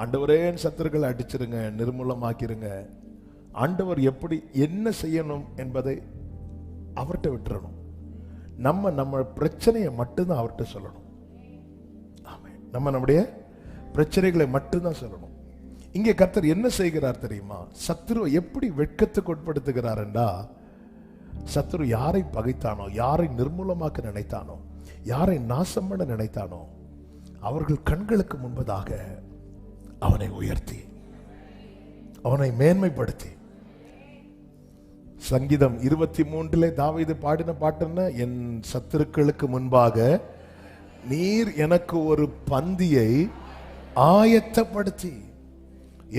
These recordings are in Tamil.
ஆண்டவரே சத்துருக்களை அடிச்சிருங்க நிர்மூலமாக்கிருங்க. ஆண்டவர் எப்படி என்ன செய்யணும் என்பதை அவர்கிட்ட விட்டுறணும். நம்ம நம்ம பிரச்சனையை மட்டும்தான் அவர்கிட்ட சொல்லணும். ஆமாம் நம்ம நம்முடைய பிரச்சனைகளை மட்டும்தான் சொல்லணும். இங்கே கர்த்தர் என்ன செய்கிறார் தெரியுமா? சத்துருவை எப்படி வெட்கத்துக்கு உட்படுத்துகிறார் என்றா சத்துரு யாரை பகைத்தானோ யாரை நிர்மூலமாக்க நினைத்தானோ யாரை நாசம் பண்ண நினைத்தானோ அவர்கள் கண்களுக்கு முன்பதாக அவனை உயர்த்தி அவனை மேன்மைப்படுத்தி. சங்கீதம் இருபத்தி மூன்றிலே தாவீது பாடின பாட்டுன்னா? என் சத்துருக்களுக்கு முன்பாக நீர் எனக்கு ஒரு பந்தியை ஆயத்தப்படுத்தி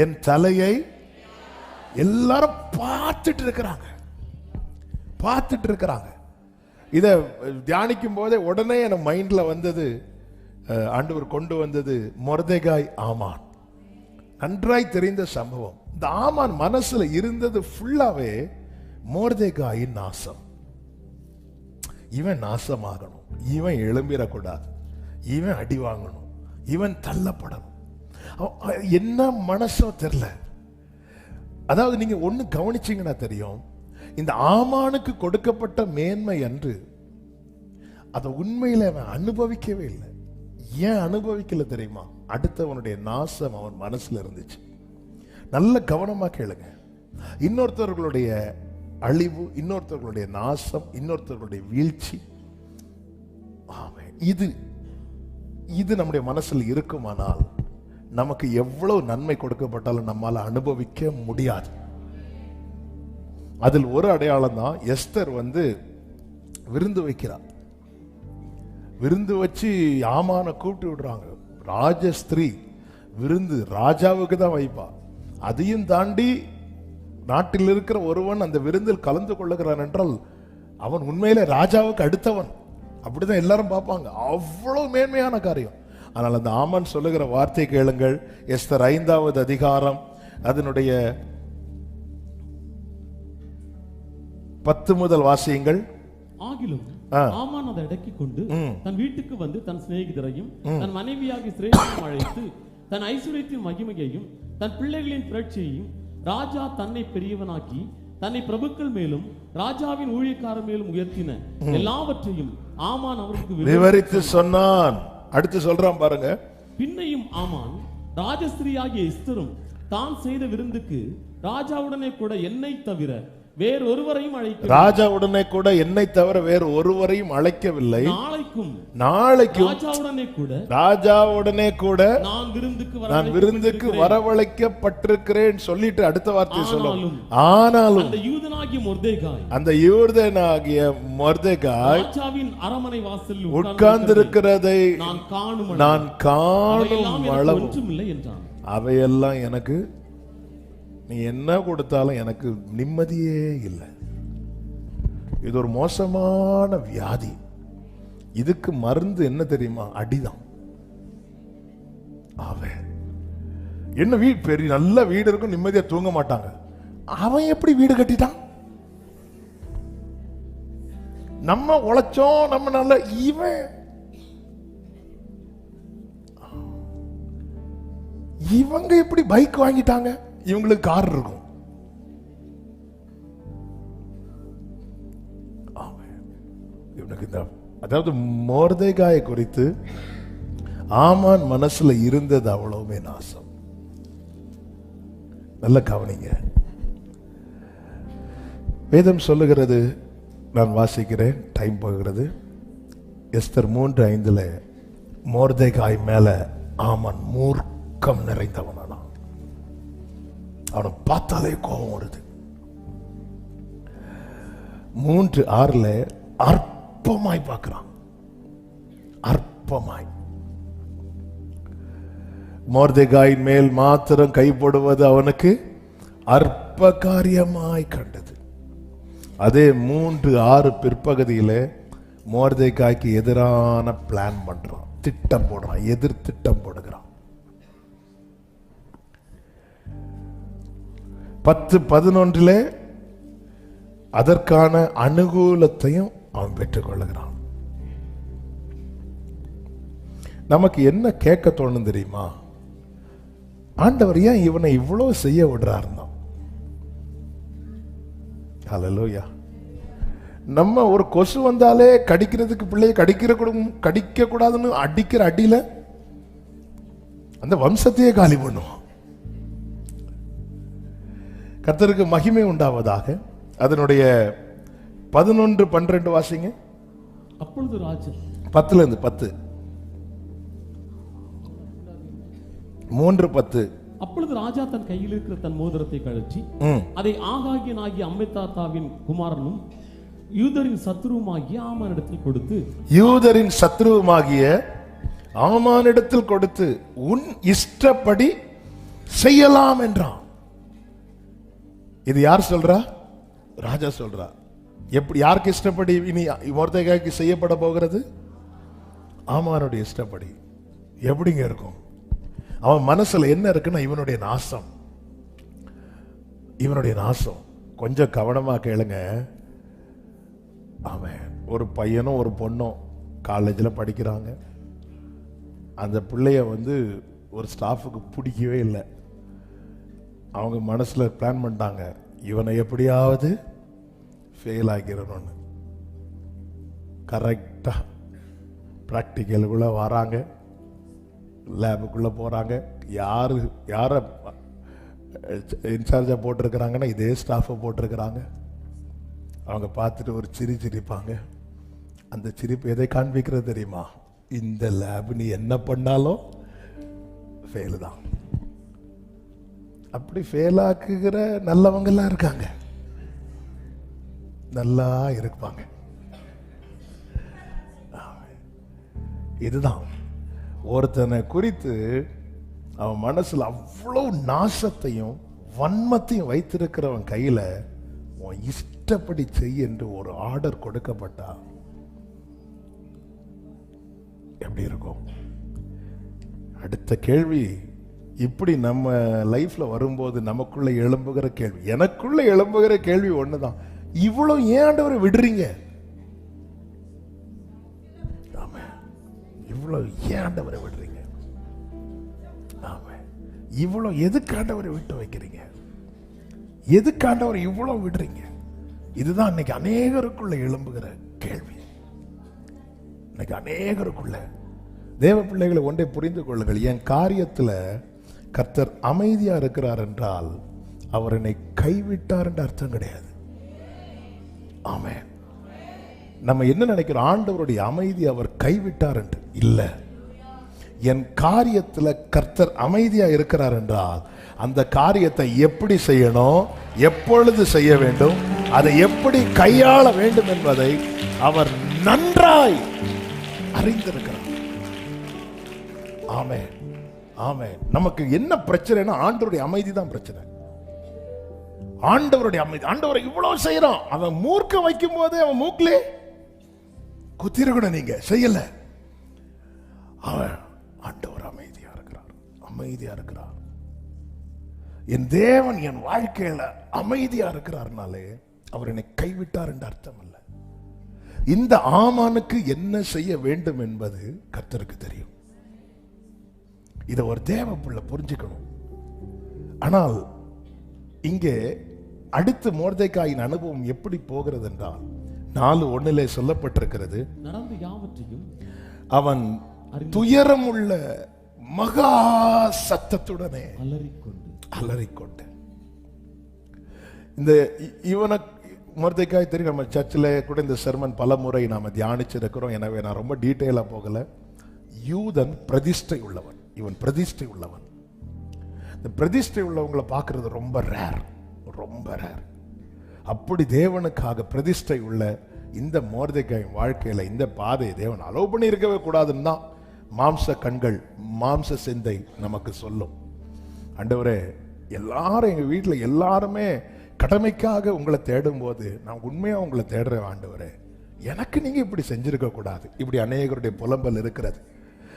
என் தலையை எல்லாரும் பார்த்துட்டு இருக்கிறாங்க பார்த்துட்டு இருக்கிறாங்க இதை தியானிக்கும் போதே உடனே எனக்கு மைண்ட்ல வந்தது ஆண்டவர் கொண்டு வந்தது மொரதேகாய் ஆமான். நன்றாய் தெரிந்த சம்பவம். இந்த ஆமான் மனசுல இருந்தது ஃபுல்லாவே மோர்தேகாயின் நாசம். இவன் நாசமாகணும். இவன் எழும்பிடக்கூடாது. இவன் அடி வாங்கணும். இவன் தள்ளப்படணும். என்ன மனசோ தெரியல அதாவது நீங்க ஒண்ணு கவனிச்சீங்கன்னா தெரியும். இந்த ஆமானுக்கு கொடுக்கப்பட்ட மேன்மை அன்று அதை உண்மையில அவன் அனுபவிக்கவே இல்லை. ஏன் அனுபவிக்கல தெரியுமா? அடுத்தவனுடைய நாசம் அவன் மனசுல இருந்துச்சு. நல்ல கவனமா கேளுங்க. இன்னொருத்தவர்களுடைய அழிவு இன்னொருத்தவர்களுடைய நாசம் இன்னொருத்தவர்களுடைய வீழ்ச்சி. ஆமாம் இது இது நம்முடைய மனசுல இருக்குமானால் நமக்கு எவ்வளவு நன்மை கொடுக்கப்பட்டாலும் நம்மால் அனுபவிக்க முடியாது. அதில் ஒரு அடையாளம் தான் எஸ்தர் வந்து விருந்து வைக்கிறார். விருந்து வச்சு ஆமான கூப்பிட்டு விடுறாங்க. ராஜஸ்திரீ விருந்து ராஜாவுக்கு தான் வைப்பா. அதையும் தாண்டி நாட்டில் இருக்கிற ஒருவன் அந்த விருந்தில் கலந்து கொள்ளுகிறான் என்றால் அவன் உண்மையிலே ராஜாவுக்கு அடுத்தவன். அப்படிதான் எல்லாரும் பார்ப்பாங்க. அவ்வளோ மேன்மையான காரியம். ஆனால் அந்த ஆமன் சொல்லுகிற வார்த்தை கேளுங்கள். எஸ்தர் ஐந்தாவது அதிகாரம் அதனுடைய பத்து முதல் வாசியங்கள். ஆகிலும் ஆமான் அதை அடக்கிக் கொண்டு. தன் வீட்டுக்கு வந்து தன் சிநேகிதரையும் தன் மனைவியாகி சிரேஷையும் அழைத்து தன் ஐஸ்வர்யத்தின் மகிமையையும் தன் பிள்ளைகளின் புரட்சியையும் ராஜா தன்னை பெரியவனாக்கி தன்னை பிரபுக்கள் மேலும் ராஜாவின் ஊழியக்காரர் மேலும் உயர்த்தின எல்லாவற்றையும் ஆமான் அவருக்கு விவரி- விவரித்து சொன்னான். அடுத்து சொல்றான் பாருங்க. பின்னையும் ஆமான் ராஜஸ்திரியாகிய எஸ்தரும் தான் செய்த விருந்துக்கு ராஜாவுடனே கூட என்னை தவிர வேறொருவரையும் அழைக்க ராஜாவுடனே கூட என்னை தவிர வேறு ஒருவரையும் அழைக்கவில்லை. நாளைக்கும் நாளைக்கும் ராஜாவுடனே கூட ராஜாவுடனே கூட நான் விருந்துக்கு நான் விருந்துக்கு வரவழைக்கப்பட்டிருக்கிறேன் சொல்லிட்டு அடுத்த வார்த்தை சொல்லும் ஆனாலும் அந்த யூதனாகிய மொர்தேகாய் அந்த யூர்தனாகிய மொர்தெகாய் ராஜாவின் அரமனை வாசலில் உட்கார்ந்திருக்கிறதை. நான் காணும் நான் காணும் அளவு. ஒன்றுமில்லை என்றான். அவையெல்லாம் எனக்கு நீ என்ன கொடுத்தாலும் எனக்கு நிம்மதியே இல்லை. இது ஒரு மோசமான வியாதி. இதுக்கு மருந்து என்ன தெரியுமா? அடிதான். அவன். என்ன வீடு பெரிய நல்ல வீடு இருக்கும் நிம்மதியா தூங்க மாட்டாங்க. அவன் எப்படி வீடு கட்டிட்டான்? நம்ம உழைச்சோம் நம்ம நல்ல இவன். இவங்க எப்படி பைக் வாங்கிட்டாங்க? இவங்களுக்கு கார் இருக்கும். இவனுக்கு இந்த அதாவது மோர்தேகாய குறித்து ஆமான் மனசுல இருந்தது அவ்வளவுமே நாசம். நல்ல கவனிங்க. வேதம் சொல்லுகிறது நான் வாசிக்கிறேன் டைம் போகிறது. எஸ்தர் மூன்று ஐந்துல மோர்தேகாய் மேல ஆமான் மூர்க்கம் நிறைந்தவன். அவனை பார்த்தாலே கோபம் வருது. மூன்று ஆறுல அற்பமாய் பார்க்குறான். அற்பமாய். மோர்தேகாயின் மேல் மாத்திரம் கைப்படுவது அவனுக்கு அற்ப காரியமாய் கண்டது. அதே மூன்று ஆறு பிற்பகுதியில மோர்தேகாய்க்கு எதிரான பிளான் பண்றான். திட்டம் போடுறான். எதிர் திட்டம் போடுகிறான். பத்து பதினொன்றிலே அதற்கான அனுகூலத்தையும் அவன் பெற்றுக்கொள்ளுகிறான். நமக்கு என்ன கேட்க தோணும் தெரியுமா? ஆண்டவர் ஏன் இவனை இவ்வளோ செய்ய விடுறாருந்தான் ஹalleluya நம்ம ஒரு கொசு வந்தாலே கடிக்கிறதுக்கு பிள்ளைய கடிக்கிற கூட கடிக்க கூடாதுன்னு அடிக்கிற அடியில அந்த வம்சத்தையே காலி பண்ணுவோம் கர்த்தருக்கு மகிமை உண்டாவதாக. அதனுடைய பதினொன்று பன்னிரண்டு வாசிங்க. அப்பொழுது ராஜா பத்துல இருந்து பத்து. மூன்று பத்து. அப்பொழுது ராஜா தன் கையில் இருக்கிற தன் மோதிரத்தை கழற்றி அதை ஆகாகியனாகிய அம்மைத்தாத்தாவின் குமாரனும் யூதரின் சத்துருவுமாகிய ஆமானிடத்தில் கொடுத்து யூதரின் சத்ருவுமாகிய ஆமானிடத்தில் கொடுத்து உன் இஷ்டப்படி செய்யலாம் என்றான். இது யார் சொல்றா? ராஜா சொல்றா. எப்படி யாருக்கு இஷ்டப்படி இனி மொர்தேகாய்க்கு செய்யப்பட போகிறது? ஆமானுடைய இஷ்டப்படி. எப்படிங்க இருக்கும்? அவன் மனசுல என்ன இருக்குன்னா இவனுடைய நாசம். இவனுடைய நாசம். கொஞ்சம் கவனமா கேளுங்க. அவன் ஒரு பையனும் ஒரு பொண்ணும் காலேஜில் படிக்கிறாங்க. அந்த பிள்ளைய வந்து ஒரு ஸ்டாஃபுக்கு பிடிக்கவே இல்லை. அவங்க மனசில் பிளான் பண்ணிட்டாங்க. இவனை எப்படியாவது ஃபெயில் ஆகிடணும்னு கரெக்டாக ப்ராக்டிக்கலுக்குள்ளே வராங்க. லேபுக்குள்ளே போகிறாங்க யார் யாரை இன்சார்ஜாக போட்டிருக்கிறாங்கன்னா இதே ஸ்டாஃபை போட்டிருக்கிறாங்க. அவங்க பார்த்துட்டு ஒரு சிரி சிரிப்பாங்க. அந்த சிரிப்பு எதை காண்பிக்கிறது தெரியுமா? இந்த லேப் நீ என்ன பண்ணாலும் ஃபெயிலு தான். அப்படி ஃபெயில் ஆக்குகிற நல்லவங்கெல்லாம் இருக்காங்க. நல்லா இருப்பாங்க. இதுதான். ஒருத்தனை குறித்து அவன் மனசில் அவ்வளோ நாசத்தையும் வன்மத்தையும் வைத்திருக்கிறவன் கையில் உன் இஷ்டப்படி செய் என்று ஒரு ஆர்டர் கொடுக்கப்பட்டா எப்படி இருக்கும்? அடுத்த கேள்வி இப்படி நம்ம லைஃப்பில் வரும்போது நமக்குள்ள எழும்புகிற கேள்வி எனக்குள்ள எழும்புகிற கேள்வி ஒன்று தான் ஏன் ஆண்டவரை விடுறீங்க? இவ்வளோ இவ்வளவு ஏன் ஆண்டவரை விடுறீங்க? ஆமாம் இவ்வளோ எதுக்கு ஆண்டவரை விட்டு வைக்கிறீங்க? எதுக்கு ஆண்டவரை விடுறீங்க? இதுதான் இன்னைக்கு அநேகருக்குள்ள எழும்புகிற கேள்வி. இன்னைக்கு அநேகருக்குள்ள. தேவ பிள்ளைகளை ஒன்றை புரிந்து கொள்ளுங்கள். என் காரியத்தில் கர்த்தர் அமைதியாக இருக்கிறார் என்றால் அவர் என்னை கைவிட்டார் என்ற அர்த்தம் கிடையாது. ஆமே நம்ம என்ன நினைக்கிறோம்? ஆண்டவருடைய அமைதி அவர் கைவிட்டார் என்று. இல்லை. என் காரியத்தில் கர்த்தர் அமைதியாக இருக்கிறார் என்றால் அந்த காரியத்தை எப்படி செய்யணும்? எப்பொழுது செய்ய வேண்டும்? அதை எப்படி கையாள வேண்டும் என்பதை அவர் நன்றாய் அறிந்திருக்கிறார். ஆமே ஆமே நமக்கு என்ன பிரச்சனைனா ஆண்டவருடைய அமைதி தான் பிரச்சனை. ஆண்டவருடைய அமைதி. ஆண்டவரை இவ்வளவு செய்யறான். அவன் மூர்க்க வைக்கும் போதே அவன் மூக்கிலே குத்திருக்கணும் நீங்க செய்யல. அவன் ஆண்டவர் அமைதியா இருக்கிறார். அமைதியா இருக்கிறார். என் தேவன் என் வாழ்க்கையில அமைதியா இருக்கிறார்னாலே அவர் என்னை கைவிட்டார் என்று அர்த்தம் அல்ல இந்த ஆமானுக்கு என்ன செய்ய வேண்டும் என்பது கர்த்தருக்கு தெரியும். இதை ஒரு தேவ புள்ள புரிஞ்சுக்கணும். ஆனால் இங்கே அடுத்து மோர்தேக்காயின் அனுபவம் எப்படி போகிறது என்றால் நாலு ஒண்ணிலே சொல்லப்பட்டிருக்கிறது நடந்த யாவற்றையும் அவன் துயரமுள்ள மகா சத்தத்துடனே அலறிக்கொண்டு. அலறிக்கொண்டு. இந்த இவனை மொர்தைக்காய் தெரியும் நம்ம சர்ச்சில் கூட இந்த செர்மன் பல முறை நாம தியானிச்சிருக்கிறோம். எனவே நான் ரொம்ப டீட்டெயிலாக போகல. யூதன் பிரதிஷ்டை உள்ளவன் இவன் பிரதிஷ்டை உள்ளவன் இந்த பிரதிஷ்டை உள்ளவங்களை பார்க்கறது ரொம்ப ரேர் ரொம்ப ரேர் அப்படி தேவனுக்காக பிரதிஷ்டை உள்ள இந்த மோர்தைக்காய் வாழ்க்கையில இந்த பாதையை தேவன் அலோவ் பண்ணி இருக்கவே கூடாதுன்னு தான் மாம்ச கண்கள் மாம்ச சிந்தை நமக்கு சொல்லும். ஆண்டவரே எல்லாரும் எங்க வீட்டுல எல்லாருமே கடமைக்காக உங்களை தேடும் போது நான் உண்மையா உங்களை தேடுறேன் ஆண்டவரே. எனக்கு நீங்க இப்படி செஞ்சிருக்க கூடாது. இப்படி அநேகருடைய புலம்பல் இருக்கிறது.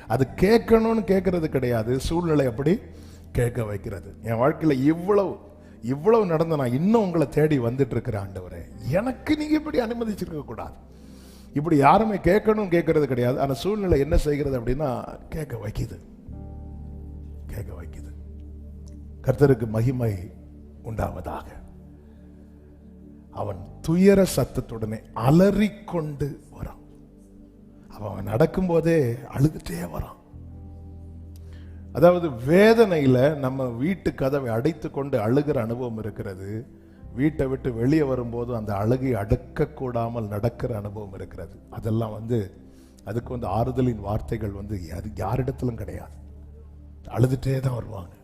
அது கேட்கணும்னு கேட்கறது கிடையாது. சூழ்நிலை அப்படி கேட்க வைக்கிறது. என் வாழ்க்கையில் இவ்வளவு இவ்வளவு நடந்த நான் இன்னும் உங்களை தேடி வந்துட்டு இருக்கிறேன் ஆண்டவரே எனக்கு நீங்க இப்படி அனுமதிச்சிருக்க கூடாது. இப்படி யாருமே கேட்கணும் கேட்கறது கிடையாது. ஆனா சூழ்நிலை என்ன செய்கிறது அப்படின்னா கேட்க வைக்குது. கேட்க வைக்குது. கர்த்தருக்கு மகிமை உண்டாவதாக. அவன் துயர சத்தத்துடனே அலறிக்கொண்டு அவன் நடக்கும்போதே அழுதுட்டே வரான். அதாவது வேதனையில் நம்ம வீட்டு கதவை அடைத்து கொண்டு அழுகிற அனுபவம் இருக்கிறது. வீட்டை விட்டு வெளியே வரும்போது அந்த அழுகை அடக்கக்கூடாமல் நடக்கிற அனுபவம் இருக்கிறது. அதெல்லாம் வந்து அதுக்கு வந்து ஆறுதலின் வார்த்தைகள் வந்து அது யாரிடத்திலும் கிடையாது. அழுதுட்டே தான் வருவாங்க.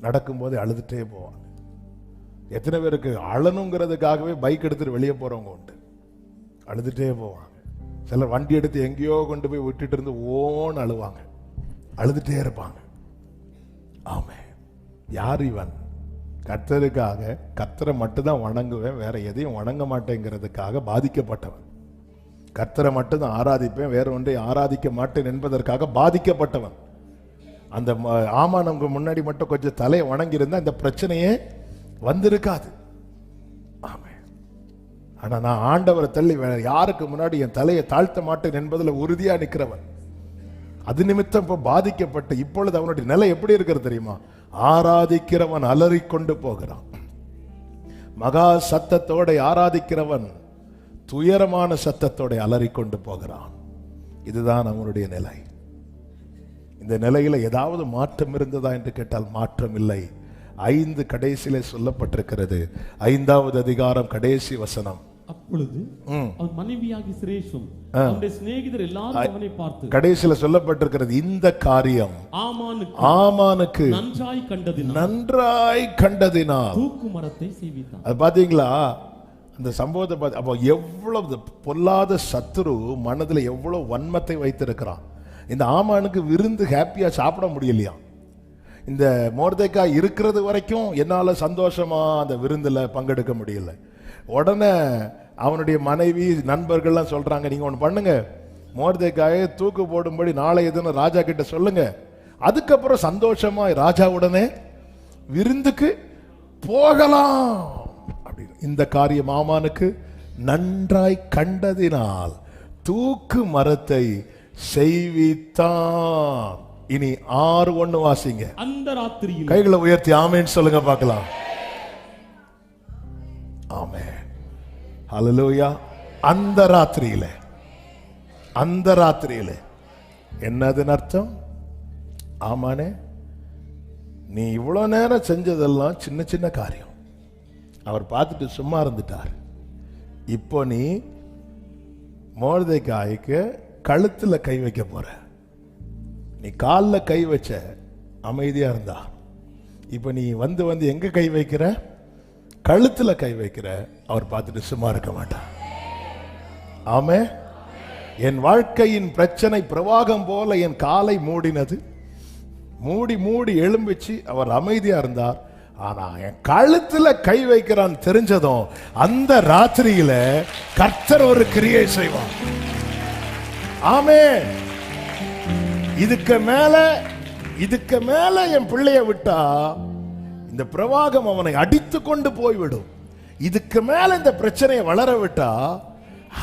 நடக்கும்போது அழுதுட்டே போவாங்க. எத்தனை பேருக்கு அழணுங்கிறதுக்காகவே பைக் எடுத்துட்டு வெளியே போகிறவங்க உண்டு. அழுதுகிட்டே போவாங்க. சிலர் வண்டி எடுத்து எங்கேயோ கொண்டு போய் விட்டுட்டு இருந்து ஓன்னு அழுவாங்க. அழுதுட்டே இருப்பாங்க. ஆமே யார் இவன்? கத்தருக்காக கத்தரை மட்டும்தான் வணங்குவேன் வேற எதையும் வணங்க மாட்டேங்கிறதுக்காக பாதிக்கப்பட்டவன். கத்தரை மட்டும்தான் ஆராதிப்பேன் வேற ஒன்றை ஆராதிக்க மாட்டேன் என்பதற்காக பாதிக்கப்பட்டவன். அந்த ம- நமக்கு முன்னாடி மட்டும் கொஞ்சம் தலையை வணங்கியிருந்தா இந்த பிரச்சனையே வந்திருக்காது. ஆனால் நான் ஆண்டவரை தள்ளி வேற யாருக்கு முன்னாடி என் தலையை தாழ்த்த மாட்டேன் என்பதில் உறுதியாக நிற்கிறவன் அது நிமித்தம் இப்போ பாதிக்கப்பட்டு இப்பொழுது அவனுடைய நிலை எப்படி இருக்கிறது தெரியுமா? ஆராதிக்கிறவன் அலறிக்கொண்டு போகிறான். மகா சத்தத்தோட ஆராதிக்கிறவன் துயரமான சத்தத்தோட அலறிக்கொண்டு போகிறான். இதுதான் அவனுடைய நிலை. இந்த நிலையில ஏதாவது மாற்றம் இருந்ததா என்று கேட்டால் மாற்றம் இல்லை. ஐந்து கடைசியிலே சொல்லப்பட்டிருக்கிறது. ஐந்தாவது அதிகாரம் கடைசி வசனம். அப்பொழுது. அவன் மனைவியாகி சிரேஷும் அவனுடைய சிநேகிதர் எல்லாரும் அவனை பார்த்து கடைசியில சொல்லப்பட்டிருக்கிறது இந்த காரியம். ஆமானுக்கு ஆமானுக்கு நன்றாய் கண்டதினால். நன்றாய் கண்டதினால். தூக்கு மரத்தை செய்வித்தான். அது பாத்தீங்களா? அந்த சம்பவத்தை பார்த்து அப்போ எவ்வளவு பொல்லாத சத்துரு மனதுல எவ்வளவு வன்மத்தை வைத்திருக்கிறான். இந்த ஆமானுக்கு விருந்து ஹாப்பியா சாப்பிட முடியலையா? இந்த மோர்தேக்காய் இருக்கிறது வரைக்கும் என்னால சந்தோஷமா அந்த விருந்துல பங்கெடுக்க முடியல. உடனே அவனுடைய மனைவி நண்பர்கள்லாம் சொல்றாங்க நீங்க ஒன்று பண்ணுங்க. மோர்தேக்காயை தூக்கு போடும்படி நாளை எதுன்னு ராஜா கிட்ட சொல்லுங்க. அதுக்கப்புறம் சந்தோஷமா ராஜாவுடனே விருந்துக்கு போகலாம். அப்படின்னு. இந்த காரியம் ஆமானுக்கு நன்றாய் கண்டதினால் தூக்கு மரத்தை செய்வித்தான். இனி ஆறு ஒண்ணு வாசிங்க. அந்த ராத்திரியில் கைகளை உயர்த்தி ஆமேன்னு சொல்லுங்க பார்க்கலாம். ஹalleluya அந்த ராத்திரியில அந்த ராத்திரியில என்னதுன்னு அர்த்தம் ஆமானே நீ இவ்வளோ நேரம் செஞ்சதெல்லாம் சின்ன சின்ன காரியம் அவர் பார்த்துட்டு சும்மா இருந்துட்டார் இப்போ நீ மோளதை காய்க்கு கழுத்தில் கை வைக்க போற நீ காலில் கை வச்ச அமைதியாக இருந்தா இப்போ நீ வந்து வந்து எங்கே கை வைக்கிற கழுத்தில் கை வைக்கிற அவர் பார்த்துட்டு சும்மா இருக்க மாட்டார். ஆமே என் வாழ்க்கையின் பிரச்சனை பிரவாகம் போல என் காலை மூடினது. மூடி மூடி எழும்பிச்சு அவர் அமைதியா இருந்தார். ஆனா என் கழுத்துல கை வைக்கிறான் தெரிஞ்சதும் அந்த ராத்திரியில கர்த்தர் ஒரு கிரியை செய்வான் ஆமே இதுக்கு மேல இதுக்கு மேல என் பிள்ளைய விட்டா இந்த பிரவாகம் அவனை அடித்து கொண்டு போய்விடும். இதுக்கு மேல இந்த பிரச்சனையை வளர விட்டா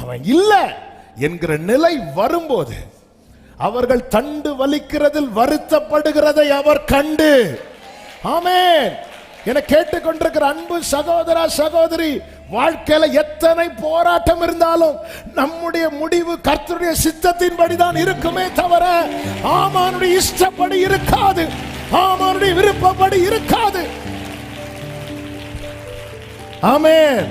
அவன் இல்லை என்கிற நிலை வரும்போது அவர்கள் தண்டு வலிக்கிறதில் வருத்தப்படுகிறதை அவர் கண்டு. ஆமேன். என கேட்டுக்கொண்டிருக்கிற அன்பு சகோதரா சகோதரி வாழ்க்கையில எத்தனை போராட்டம் இருந்தாலும் நம்முடைய முடிவு கர்த்தருடைய சித்தத்தின்படி தான் இருக்குமே தவிர ஆமானுடைய இஷ்டப்படி இருக்காது. ஆமானுடைய விருப்பப்படி இருக்காது. ஆமென்